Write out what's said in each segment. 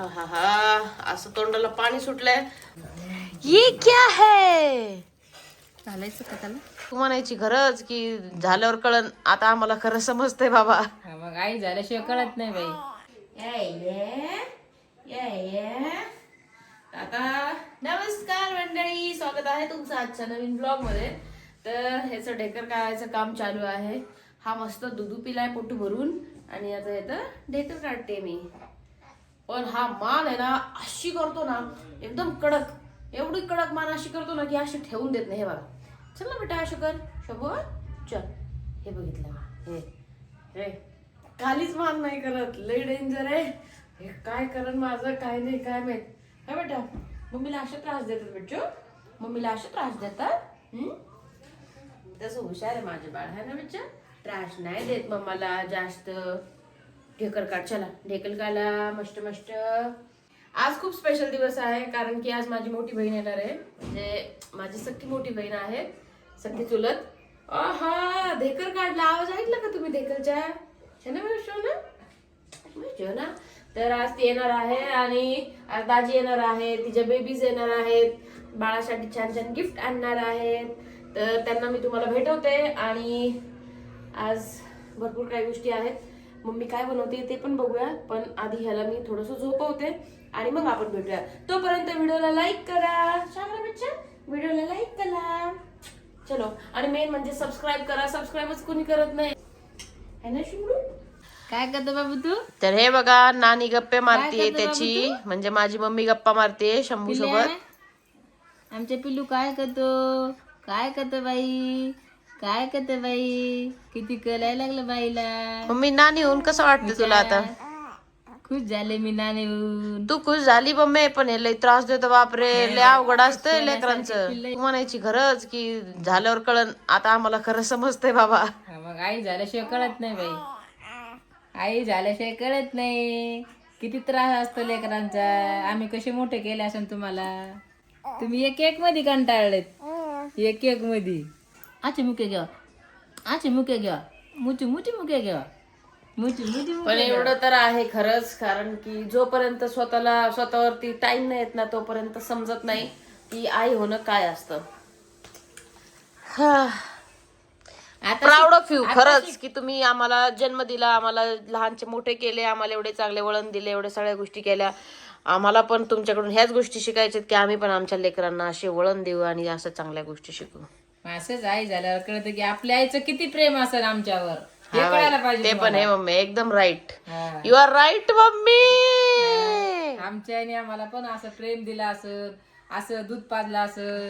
आहाहा, असं तोंडाला पाणी सुटलंय. ये क्या है? घालायचं का त्याला? तू म्हणायची खरंच की झाल्यावर कळण आता आम्हाला खरं समजतंय बाबा. हा, मग आई झाल्याशिवाय कळत नाही बाई. आता नमस्कार मंडळी स्वागत आहे तुमचं आजच्या नवीन ब्लॉगमध्ये तर ह्याचं ढेकर काढायचं काम चालू आहे. हा मस्त दुधू पिलाय पोटू भरून आणि आता येतं ढेकर काढते मी. पण हा मान आहे ना अशी करतो ना एकदम कडक एवढी कडक मान अशी करतो ना की अशी ठेवून देत नाही हे बघा. चल ना बेटा अशी कर. शोभो चल. हे बघितलं. हे. हे. कालीच मान नाही करत. लई डेंजर आहे. हे काय करन माझं? काय नाही काय माहीत. हा बेटा मम्मीला असे त्रास देतात बेटो मम्मीला असे त्रास देतात तसं हुशार आहे माझे बाळ है ना बेटा? त्रास नाही देत मम्माला जास्त. ढेकर काढ चला. ढेकल काढला मस्त मस्त. आज खूप स्पेशल दिवस आहे कारण की आज माझी मोठी बहीण येणार आहे. म्हणजे माझी सख्खी मोठी बहीण आहे सख्खी चुलत. हा ढेकर काढला. आवाज ऐकला का तुम्ही ढेकलच्या? शना ना तर आज ती येणार आहे आणि आज दाजी येणार आहे तिच्या बेबीज येणार आहेत. बाळासाठी छान छान गिफ्ट आणणार आहेत. तर त्यांना मी तुम्हाला भेटवते आणि आज भरपूर काही गोष्टी आहेत. मम्मी काय बनवते ते पण बघूया. पण आधी ह्याला मी थोडस झोपवते आणि मग आपण भेटूया. तोपर्यंत व्हिडिओला लाईक करा. चांगला बच्चा व्हिडिओला लाईक करा. चलो. आणि मेन म्हणजे सबस्क्राईब करा. सबस्क्राईबच कोणी करत नाही. है ना शिमरू काय करतो बाबू तू? तर हे बघा नानी गप्पे बाबू त्याची. म्हणजे माझी मम्मी गप्पा मारते शंभू? सोबत आमचे पिल्लू काय करतो? काय करतो बाई? काय करतो बाई? किती कलायला लागलं बाईला. मम्मी नानी होऊन कसं वाटतं तुला आता? खुश झाले मी नाणे होऊन तू खुश झाली मम्मी पण हे लय त्रास देतो बापरे. लय अवघड असतंय लेकरांचं. तू म्हणायची खरंच की झाल्यावर कळण आता आम्हाला खरं समजतंय बाबा. हा, मग आई झाल्याशिवाय कळत नाही बाई. आई झाल्याशिवाय कळत नाही. किती त्रास असतो लेकरांचा. आम्ही कसे मोठे केले असेल तुम्हाला? तुम्ही एक एक मध्ये कंटाळलेत. एक एक मध्ये. आचे मुके घ्या आचे मुके घ्या मुची मुची मुके घ्या मुची मुची पण एवढं तर आहे खरंच कारण की जोपर्यंत स्वतःला स्वतःवरती टाइम नाही येत ना तोपर्यंत समजत नाही की आई होणं काय असतं. आता प्राऊड ऑफ यू खरंच की तुम्ही आम्हाला जन्म दिला आम्हाला लहानचे मोठे केले आम्हाला एवढे चांगले वळण दिले एवढे सगळ्या गोष्टी केल्या. आम्हाला पण तुमच्याकडून ह्याच गोष्टी शिकायच्यात की आम्ही पण आमच्या लेकरांना असे वळण देऊ आणि असं चांगल्या गोष्टी शिकू. असंच आई झाल्यावर कळतं की आपल्या आईचं किती प्रेम असेल आमच्यावर. हे हा कळायला बाई, पाहिजे ते पण आहे मम्मी एकदम राईट हा. You are right mummy! आमच्या आईने आम्हाला पण असं प्रेम दिलं असं असं दूध पाजलं असं.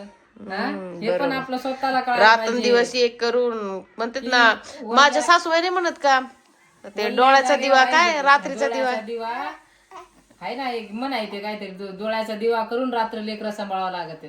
हा? हे पण आपलं स्वतःला कळायला रात्रंदिवस एक करून म्हणतात ना माझ्या सासूबाई नाही म्हणत का? ते डोळ्याचा दिवा काय रात्रीचा दिवा डोळ्याचा दिवा? आहे ना एक म्हण आहे ते काहीतरी डो- डोळ्याचा दिवा करून रात्र लेकरं सांभाळावं लागत.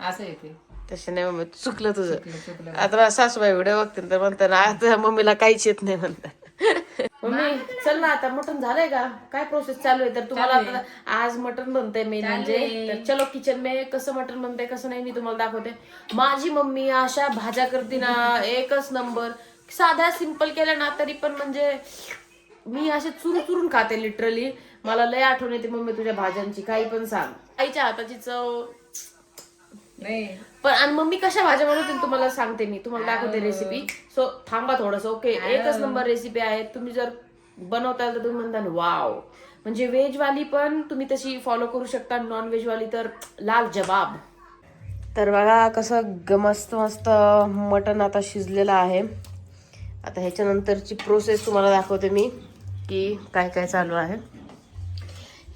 असं आहे ते. तसे नाही मम्मी चुकलं तुझं. आता सासूबाई व्हिडिओ बघतील तर म्हणतात आता मम्मीला काहीच येत नाही म्हणतात. मम्मी चल ना आता मटन झालंय का? काय प्रोसेस चालू आहे? तर तुम्हाला आता आज मटन बनतंय मेन म्हणजे. तर चलो किचन में कसं मटन बनतंय कसं नाही मी तुम्हाला दाखवते. माझी मम्मी अशा भाज्या करते ना एकच नंबर साध्या सिंपल केल्या ना तरी पण म्हणजे मी असे चुरून चुरून खाते लिटरली मला लय आठवण येते मम्मी तुझ्या भाज्यांची. काही पण सांग. आईच्या हाताची चव नाही. पण आणि मम्मी कशा भाज्या बनवतील तुम्हाला सांगते मी. तुम्हाला दाखवते रेसिपी सो थांबा थोडस ओके एकच नंबर रेसिपी आहे. तुम्ही जर बनवताल तर तुम्ही म्हणता वाव म्हणजे व्हेज वाली पण तुम्ही तशी फॉलो करू शकता. नॉन व्हेज वाली तर लाल जवाब तर बघा कसं ग- मस्त मस्त मटण आता शिजलेलं आहे. आता ह्याच्यानंतरची प्रोसेस तुम्हाला दाखवते मी की काय काय चालू आहे.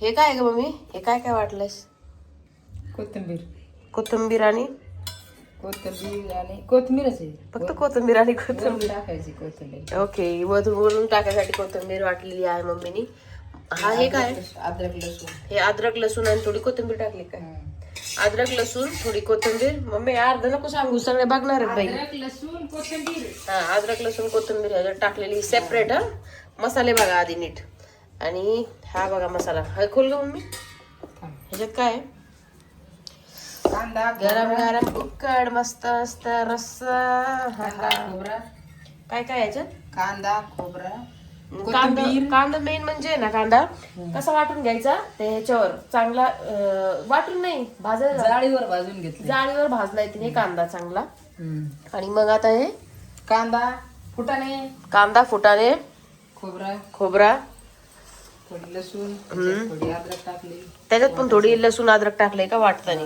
हे काय ग मम्मी? हे काय काय वाटलंयस? कोथिंबीर. कोथिंबीर आणि? कोथिंबीर आणि कोथिंबीरच आहे. फक्त कोथिंबीर आणि कोथिंबीर. टाकायची कोथिंबीर. ओके वरून टाकायसाठी कोथिंबीर वाटलेली आहे मम्मीनी. हा हे काय? अद्रक लसूण. हे अद्रक लसूण आणि थोडी कोथिंबीर टाकली काय? अद्रक लसूण थोडी कोथिंबीर. मम्मी अर्ध नको सांगू सगळे बघणार आहेत बाई. अद्रक लसूण कोथिंबीर. हा अद्रक लसूण कोथिंबीर ह्याच्यात टाकलेली सेपरेट हा. मसाले बघा आधी नीट. आणि हा बघा मसाला. हा खोल मम्मी. ह्याच्यात काय आहे? कांदा गरम गरम उकड मस्त मस्त रस्सा कांदा. खोबरा. काय काय याच्यात? कांदा खोबरा. कांदा कांदा मेन म्हणजे ना कांदा? कसा वाटून घ्यायचा? ते ह्याच्यावर चांगला अं, वाटून नाही भाजायला जाळीवर भाजून घेतले. जाळीवर भाजलाय तिने कांदा चांगला. आणि मग आता हे? कांदा फुटाणे. कांदा फुटाणे. खोबरा. खोबरा. थोडी लसूण थोडी अद्रक टाकली. त्याच्यात पण थोडी लसूण अद्रक टाकलंय का वाटताना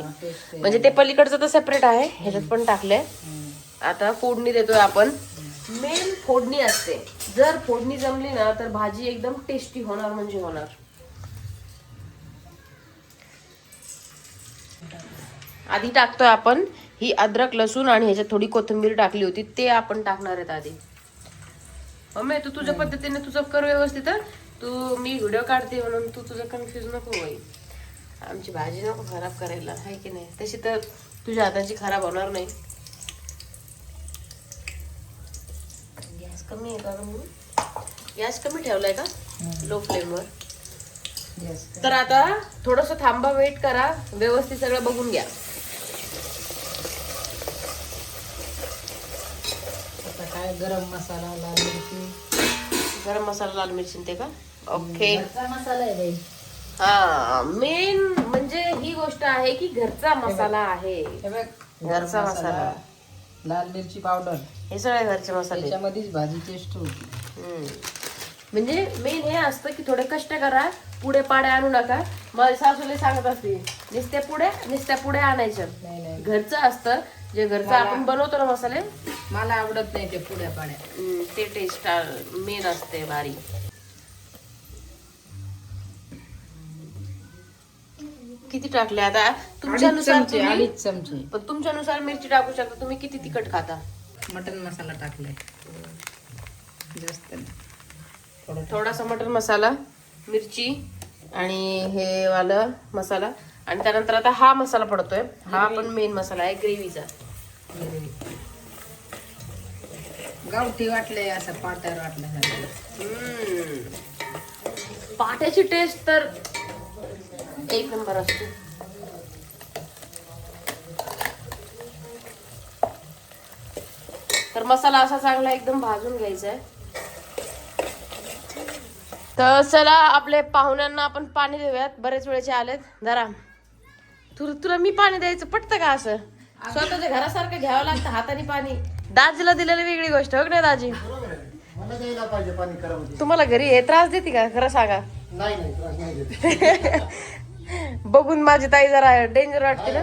म्हणजे ते पलीकडचं तर सेपरेट आहे ह्याच्यात पण टाकलंय. आता फोडणी देतोय आपण. मेन फोडणी असते. जर फोडणी जमली ना तर भाजी एकदम टेस्टी होणार म्हणजे होणार. आधी टाकतोय आपण ही अद्रक लसूण आणि ह्याच्यात थोडी कोथिंबीर टाकली होती ते आपण टाकणार आहेत आधी. मम्मी तू तुझ्या पद्धतीने तुझं कर व्यवस्थित. तू मी व्हिडिओ काढते म्हणून तू तुझं कन्फ्युज नको होई आमची भाजी नको खराब करायला आहे की नाही? तशी तर तुझ्या हाताची खराब होणार नाही. गॅस कमी आहे का गॅस कमी ठेवलाय का? लो फ्लेमवर. तर आता थोडस थांबा वेट करा. व्यवस्थित सगळं बघून घ्या. आता काय गरम मसाला लाल मिरची? गरम मसाला लाल मिरची ते का? ओके मसाला आहे मेन म्हणजे ही गोष्ट आहे की घरचा मसाला आहे. हे बघ. घरचा मसाला. लाल मिरची पावडर. हे सगळे घरचे मसाले. त्याच्यामध्येच भाजी टेस्ट होती. हम्म. म्हणजे मेन हे असतं की थोडे कष्ट करा पुढे पाड्या आणू नका. मग सासूले सांगत असते नुसते पुढे नुसत्या पुढे आणायचं. नाही नाही. घरचं असतं. जे घरचं आपण बनवतो ना मसाले. मला आवडत नाही ते पुड्या पाड्या हम्म, ते टेस्ट मेन असते भारी किती टाकले? आता तुमच्यानुसार चमचे तुम्ही- अडीच चमचे. पण तुमच्यानुसार मिरची टाकू शकता. तुम्ही किती तिखट खाता? मटन मसाला टाकलाय. जास्त नाही. थोडं थोडासा मटन मसाला मिरची आणि हे वालं मसाला. आणि त्यानंतर आता हा मसाला पडतोय. हा पण मेन मसाला आहे ग्रेव्हीचा. ग्रेव्ही. गावठी वाटलंय असं पाट्यावर वाटलं पाट्याची टेस्ट तर एक नंबर असते. तर मसाला असा चांगला एकदम भाजून घ्यायचा आहे. तर चला आपले पाहुण्यांना आपण पाणी देऊयात. बरेच वेळेचे आलेत. जरा. तू तुला मी पाणी द्यायचं पटतं का असं? स्वतःच्या घरासारखं घ्यावं लागतं हाताने पाणी. दाजीला दिलेली वेगळी गोष्ट हो नाही दाजी? पाहिजे पाणी खराब तुम्हाला घरी हे त्रास देते का? खरं सांगा. नाही बघून माझी ताई जरा डेंजर वाटते ना.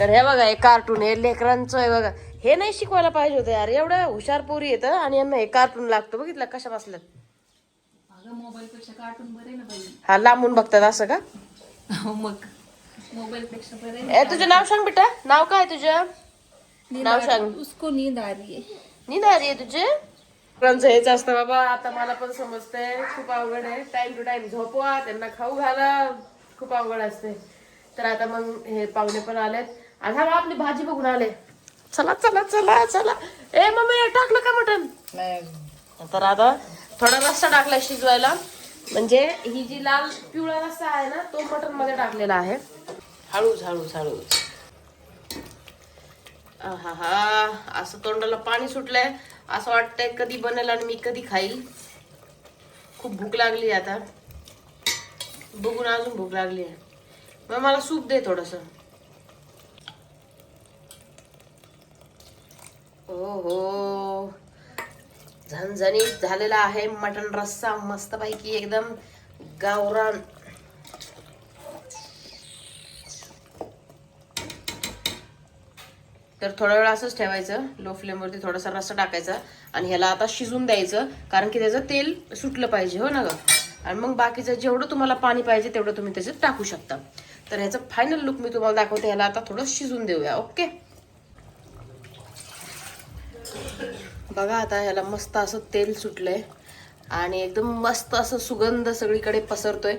तर हे बघा हे कार्टून हे लेकरांचं आहे बघा. हे नाही शिकवायला पाहिजे होतं यार. एवढं हुशार पोरी येतं आणि यांना हे कार्टून लागतं. बघितलं कशा बाई. हा लांबून बघतात असं का? मग. मोबाईल पेक्षा बरे तुझं नाव सांग बेटा. नाव काय तुझं? नाव सांग. उसको नींद आ रही है नींद आली आहे तुझे? लेकरांचं हेच असतं बाबा. आता मला पण समजतंय. खूप अवघड आहे. टाइम टू टाइम झोपवा. त्यांना खाऊ घाला. खूप अवघड असते तर आता मग हे पाहुणे पण आलेत. आणि हा आपली भाजी बघून आले. चला चला चला चला. ए मम्मी हे टाकलं का मटण? नाही. तर आता थोडा रस्सा टाकलाय शिजवायला. म्हणजे ही जी लाल पिवळा रस्सा आहे ना तो मटनमध्ये टाकलेला आहे. हळूच हळूच हळूच. हा असं तोंडाला पाणी सुटलंय. असं वाटतंय कधी बनेल आणि मी कधी खाईल. खूप भूक लागली आता. बघून अजून भूक लागली आहे. मग मला सूप दे थोडस. हो झणझणीत झालेला आहे मटन रस्सा मस्तपैकी एकदम गावरान. तर थोडा वेळ असंच ठेवायचं. लो फ्लेमवरती थोडासा रस्सा टाकायचा आणि ह्याला आता शिजून द्यायचं कारण की त्याचं तेल सुटलं पाहिजे हो ना ग? आणि मग बाकीचं जेवढं तुम्हाला पाणी पाहिजे तेवढं तुम्ही त्याच्यात टाकू शकता. तर ह्याचं फायनल लुक मी तुम्हाला दाखवते ह्याला आता थोडं शिजून देऊया ओके? बघा आता ह्याला मस्त असं तेल सुटलंय आणि एकदम मस्त असं सुगंध सगळीकडे पसरतोय.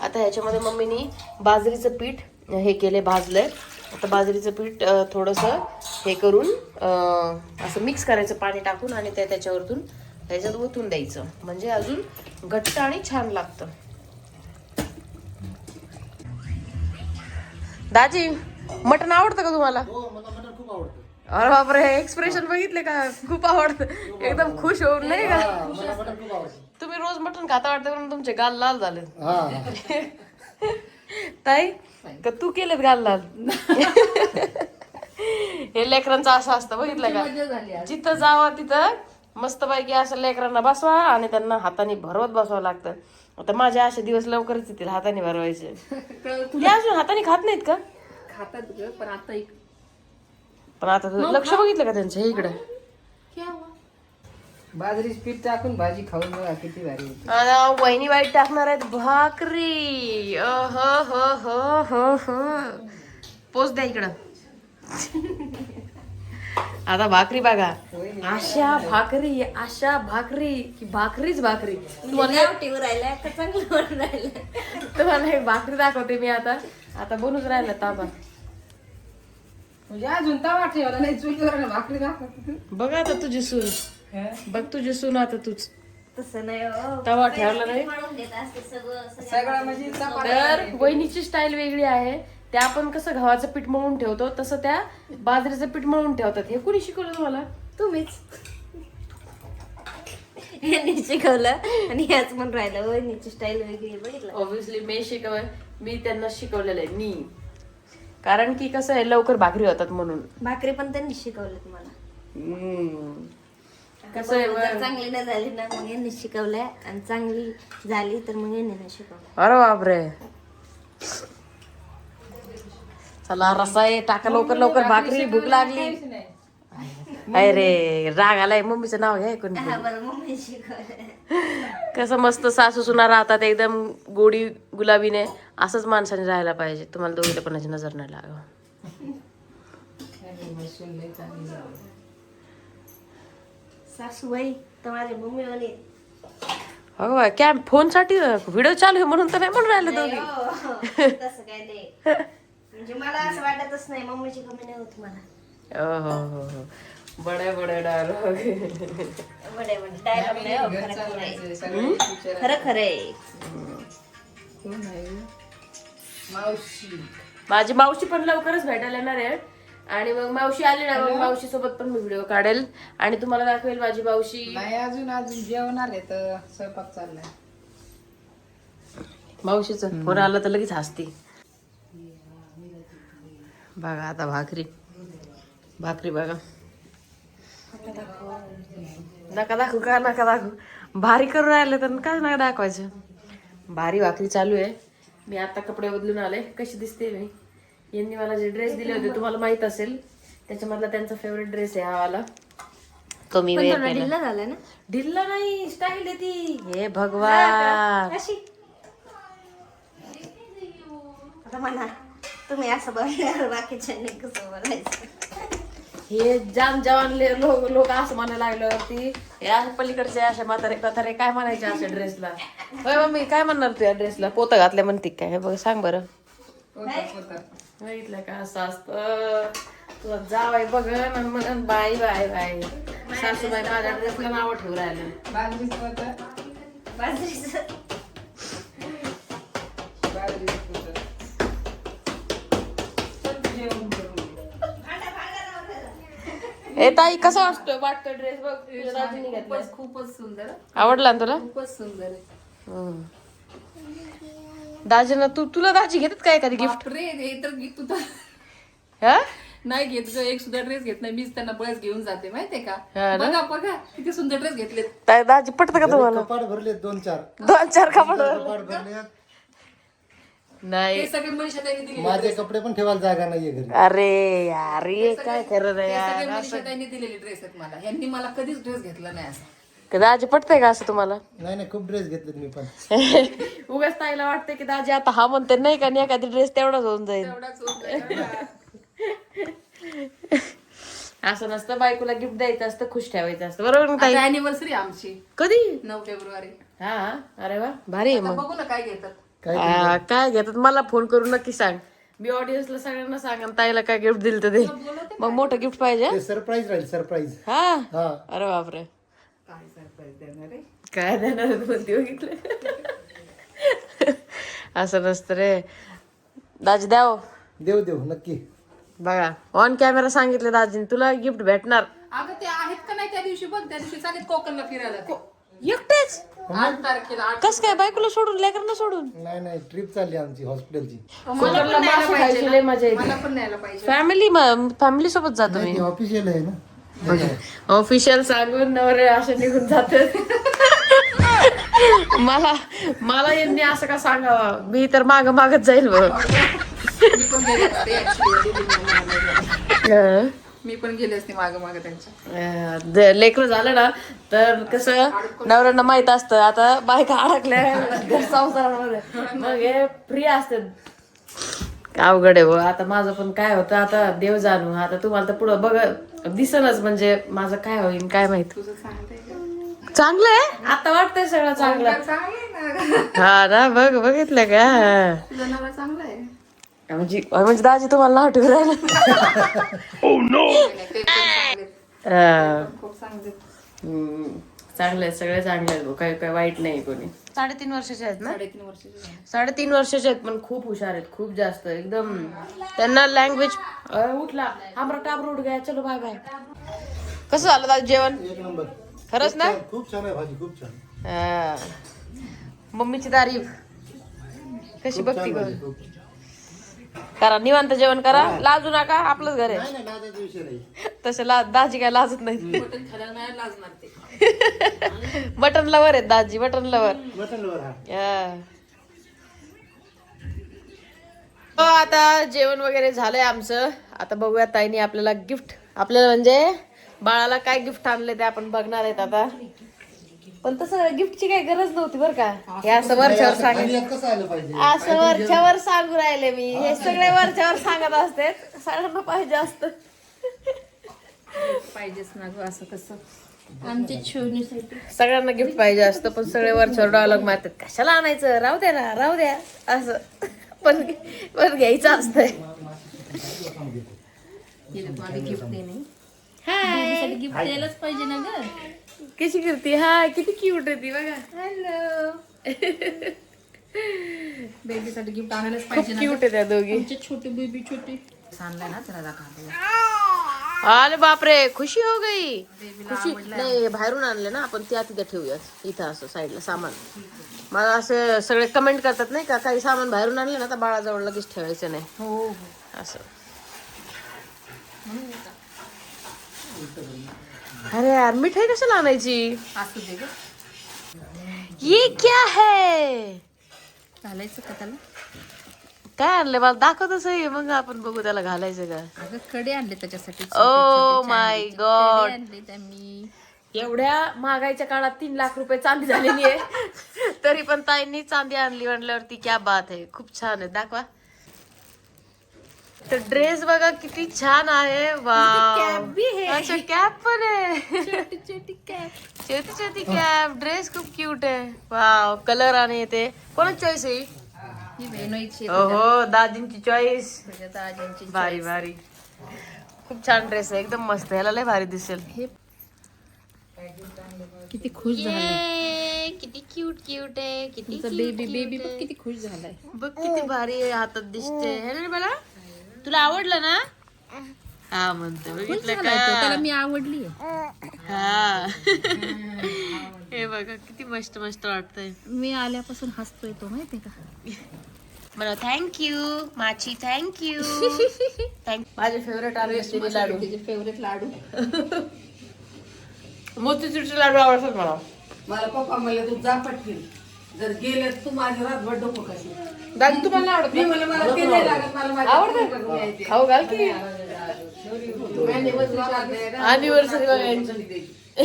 आता ह्याच्यामध्ये मम्मीनी बाजरीचं पीठ हे केले भाजलंय. आता बाजरीचं पीठ थोडंसं हे करून अं, असं मिक्स करायचं पाणी टाकून आणि ते त्याच्यावरतून ह्याच्यात ओतून द्यायचं. म्हणजे अजून घट्ट आणि छान लागतं. दाजी मटण आवडतं का तुम्हाला? हो अरे बापरे एक्सप्रेशन बघितले का? खूप आवडतं. एकदम खुश होऊन नाही का? तुम्ही रोज मटण खाता वाटतं म्हणून तुमचे गाल लाल झाले ताई का तू केलेत लाल हे लेकरांचं असं असतं बघितलं का? जिथं जावं तिथं मस्त पैकी असं लेकरांना बसवा आणि त्यांना हाताने भरवत बसवावं लागतं. आता माझे असे दिवस लवकरच येतील हाताने भरवायचे. हे अजून हाताने खात नाहीत का? खातात पण आता पण आता तू लक्ष बघितलं का त्यांचं इकडं? बाजरीच पीठ टाकून भाजी खाऊन बघा किती भारी होती. आणि वहिनी वाईट टाकणार आहेत भाकरी. ह ह ह ह पोच द्या इकडं. आता भाकरी बघा. अशा भाकरी अशा भाकरी की भाकरीच भाकरी. तुम्हाला तुम्हाला एक भाकरी दाखवते मी आता. आता बनूच राहिलं ताबा. म्हणजे अजून तवा ठेवला नाही चुलीवर भाकरी दाखवत. बघ आता तुझी सून बघ तुझी सून आता तूच. तसं नाही हो. तवा ठेवला नाही. असते सगळं म्हणजे चपाती तर वहिनीची स्टाईल वेगळी आहे. त्या आपण कसं गव्हाचं पीठ मळून ठेवतो तसं त्या बाजरीचं पीठ मळून ठेवतात. हे कुणी शिकवलं तुम्हाला? तुम्हीच. यांनी शिकवलं आणि ह्याच म्हणून राहिलं. वहिनीची स्टाईल वेगळी आहे, बघितलं? ऑब्विसली मी शिकव मी त्यांना शिकवलेलं आहे. मी. कारण की कसं आहे लवकर भाकरी होतात म्हणून. भाकरी पण त्यांनी शिकवलं तुम्हाला. हम्म. कसं आहे जर बरं? चांगली नाही झाली ना मग यांनी शिकवलंय. आणि चांगली झाली तर मग यांनी नाही शिकवलं. अरे बापरे. चला रसा आहे टाका लवकर लवकर. भाकरी भूक लागली. अरे राग आलाय. मम्मीचं नाव घ्या कोणी हा बरं मम्मी शिकवलं कसं मस्त सासू सुना राहतात एकदम गोडी गुलाबीने. असंच माणसाने राहायला पाहिजे. तुम्हाला दोघीला कोणाची नजर नाही लागावं सासूबाई तर माझी मम्मी हो बा कॅम फोनसाठी व्हिडिओ चालू आहे म्हणून तर नाही म्हणून राहिलं दोघी. "हो, तसं काय नाही म्हणजे मला असं वाटतच नाही मम्मीची कमी नाही होत मला. हो हो हो हो. बडे बडे डायलॉग बडे बडे डायलॉग नाही हो, खरं खरं आहे. खरं खरं आहे? मावशी. माझी मावशी पण लवकरच भेटायला येणार आहे. आणि मग मावशी आली ना मग मावशी सोबत पण मी व्हिडिओ काढेल. आणि तुम्हाला दाखवेल माझी मावशी. नाही अजून अजून जेवण आले तर स्वयंपाक चाललाय. मावशीच फोन आला तर लगेच हसती. बघा आता भाकरी. भाकरी बघा. नका दाखवू का नका दाखवू. भारी करून राहिले तर काय नका दाखवायचं? भारी भाकरी चालू आहे. मी आता कपडे बदलून आले. कशी दिसते मी? यांनी मला जे ड्रेस दिले होते तुम्हाला माहीत असेल त्याच्यामधला त्यांचा फेवरेट ड्रेस आहे हा वाला. तो मी वेअर केला. ढिल्ला झालाय ना? ढिल्ला नाही स्टाईल आहे ती. हे भगवान. अशी. आता म्हणा तुम्ही असं बघणार बाकीच्यांनी कसं बोलायचं. हे जाम जवान लोक लोक असं म्हणायला लागल्यावरती या पलीकडचे अशा म्हातारे कथारे काय म्हणायचे अशा ड्रेसला होय मम्मी काय म्हणणार तू या ड्रेसला पोतं घातल्या म्हणते काय? हे बघ सांग बरं. बघितलं का असं असतं. तुझा जावाय बघ आणि म्हणन बाय बाय बाय सासूबाई माझ्या ड्रेसला नाव ठेवू राहिलं. ए ताई कसा असतो वाटतो ड्रेस बघ? खूपच सुंदर. आवडला ना तुला? खूपच सुंदर आहे. दाजीनं तू तुला दाजी घेतात काय एखादी गिफ्ट बापरे हे तर गी- तू तर हा? नाही घेत ग एक सुद्धा ड्रेस घेत नाही मीच त्यांना बळच घेऊन जाते माहितीये का? ना? बघा बघा किती सुंदर ड्रेस घेतलेत. ताई दाजी पटतं का तुम्हाला? कपाट भरले दोन चार. दोन चार कपड कपाट भरले नाही. हे सगळे मनीषा ताईने दिलेले माझे कपडे पण ठेवायला जागा नाहीये घरी. अरे यार हे काय खरं नाही हे सगळे यार मनीषा ताईने दिलेले ड्रेस आहेत मला. यांनी मला कधीच ड्रेस घेतला नाही असं. का दाजी पटतंय का असं तुम्हाला? नाही नाही खूप ड्रेस घेतलेत मी पण. उगाच ताईला वाटतं की दाजी आता हा म्हणते नाही का नाही एखादी ड्रेस तेवढाच होऊन जाईल. असं नसतं बायकोला गिफ्ट द्यायचं असतं खुश ठेवायचं असतं. बरोबर ना ताई? आता अॅनिव्हर्सरी आमची. कधी? नऊ फेब्रुवारी. हा अरे वा भारी आहे आता मग. बघू ना काय घेतात. काय आ, काय घेतात? मला फोन करून नक्की सांग. मी ऑडियन्सला सगळ्यांना सांग आणि ताईला काय गिफ्ट दिलं तर दे. मग मोठं गिफ्ट पाहिजे? सरप्राईज राहील सरप्राईज हा? हा. अरे बापरे. काय सरप्राईज देणार? आहे काय देणार कोणती बघितलं असं नसतं रे. दाजी द्याव देऊ देऊ नक्की. बघा ऑन कॅमेरा सांगितलं दाजीने तुला गिफ्ट भेटणार. अगं ते आहेत का नाही त्या दिवशी? बघ त्या दिवशी चालेल कोकणला फिरायला. ते. एकटेच? आठ तारखेला आठ. कस काय बायकोला सोडून लेकरांना सोडून? नाही नाही ट्रिप चालली आमची हॉस्पिटलची मला पण न्यायला पाहिजे लय मजा येते. मला पण न्यायला पाहिजे. फॅमिली फॅमिली सोबत जातो मी ऑफिशियल आहे ना. ऑफिशियल सांगून नवरे असे निघून जातात. मला मला यांनी असं का सांगावं? मी तर माग मागत जाईल बघ. मी पण गेले असते माग माग. त्यांच्या. लेकरं झालं ना तर कसं नवऱ्यांना माहीत असतं. आता बायका अडकल्या संसारामध्ये. मग हे फ्री असतात. अवघड आहे. आता माझं पण काय होतं आता देव जाणू आता तुम्हाला तर पुढं बघ दिसनच म्हणजे माझं काय होईल काय माहीत तुझं सांगते का? चांगलं आहे आता वाटतंय सगळं चांगलं ना हा ना बघ बघितलं का हा. म्हणजे म्हणजे दाजी तुम्हाला नाव ठेवू राहिलं. हा. खूप चांगले. चांगलं आहे सगळे चांगले आहेत भाऊ. काही काही वाईट नाही कोणी. साडेतीन वर्षाचे आहेत ना? साडेतीन वर्षाचे. साडेतीन वर्षाचे आहेत पण खूप हुशार आहेत. खूप जास्त एकदम. त्यांना लँग्वेज उठला. आमरा टाबर उठ गया. चलो बाय बाय कसं झालं दादा जेवण? एक नंबर. खरंच ना? खूप छान आहे भाजी खूप छान. हा. मम्मीची तारीफ. कशी बघती गं? करा निवांत जेवण करा. लाजू नका आपलंच घर आहे. नाही नाही लाजायचा विषय नाही. तसे ला दाजी काय लाजत नाही. मटण खायला नाही लाजणार ते. मटन लवर आहेत दाजी मटन लवर मटन वर हा. हो आता जेवण वगैरे झालंय आमचं. आता बघूया ताईने आपल्याला गिफ्ट आपल्याला म्हणजे बाळाला काय गिफ्ट आणले ते आपण बघणार आहेत आता. पण तसं गिफ्टची काही गरज नव्हती बरं का. हे असं वरच्यावर सांग आणि यात कसं आलं पाहिजे. असं वरच्यावर सांगू राहिले मी. हे सगळे वरच्यावर सांगत असते. सगळ्यांना पाहिजे असतं. पाहिजेच ना गं असं कसं? आमच्या सगळ्यांना गिफ्ट पाहिजे असतं पण सगळे वरच्यावर डायलॉग मारतात. कशाला आणायचं? राहू द्या ना राहू द्या. असं. पण पण घ्यायचं असतंय. गिफ्ट देणे हाय गिफ्ट द्यायलाच पाहिजे ना ग. कशी करते? हाय किती क्यूट आहे ती बघा. हॅलो बेबीसाठी गिफ्ट आणायलाच पाहिजे ना क्यूट आहे त्या दोघी. छोटे बेबी छोटे. आणलाय ना त्याला दाखवा. अरे बापरे खुशी हो गई. खुशी. नाही बाहेरून आणले ना आपण त्या तिथे ठेवूया इथं असं साईडला सामान. मला असं सगळे कमेंट करतात नाही का काही सामान बाहेरून आणले ना तर बाळाजवळ लगेच ठेवायचं नाही. हो हो. असं. अरे यार मिठाई कशाला आणायची? असू दे ग. ये क्या है? घालायचं का त्याला? काय आणलं मला दाखवतच आहे मग आपण बघू त्याला घालायचं का. अगं कडे आणले त्याच्यासाठी ओ माय गॉड आणले त्यांनी. एवढ्या महागाईच्या काळात तीन लाख रुपये चांदी झालेली आहे. तरी पण ताईंनी चांदी आणली म्हणल्यावरती क्या बात आहे. खूप छान आहे. दाखवा. तर ड्रेस बघा किती छान आहे. वाव अच्छा कॅप पण आहे. छोटी छोटी कॅप छोटी छोटी कॅप ड्रेस खूप क्यूट आहे. वाव कलर आणि ते. कोणाची चॉईस आहे ही? दाजींची चॉईस दाजींची भारी भारी. खूप छान ड्रेस आहे. एकदम मस्त ह्याला लय भारी दिसेल. किती खुश किती क्यूट क्यूट आहे. किती बेबी बेबी किती खुश झालाय. बघ किती भारी आहे हातात दिसते. है ना मला तुला आवडलं ना? हा म्हणतो. बघितलं. त्याला का मी आवडली हा. हे बघा किती मस्त मस्त वाटतंय. मी आल्यापासून हसतोय तो माहितीये का? मला thank you much thank you माझे फेवरेट आले लाडू. तिचे फेवरेट लाडू. मोतीचूरचे लाडू आवडतात मला. मला पप्पा म्हणले तू जा पटकीन. जर गेले तू माझ्या रातभर डोकं कशी दादी तुम्हाला नाही आवडत? मी म्हणलं मला ते नाही लागत मला माझ्या. खाऊ घाल की. अनिव्हर्सरी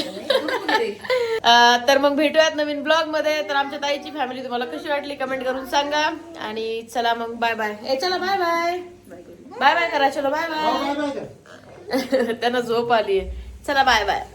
तर मग भेटूयात नवीन ब्लॉगमध्ये. तर आमच्या ताईची फॅमिली तुम्हाला कशी वाटली कमेंट करून सांगा. आणि चला मग बाय बाय ए चला बाय बाय बाय बाय करा चलो बाय बाय त्यांना झोप आली चला बाय बाय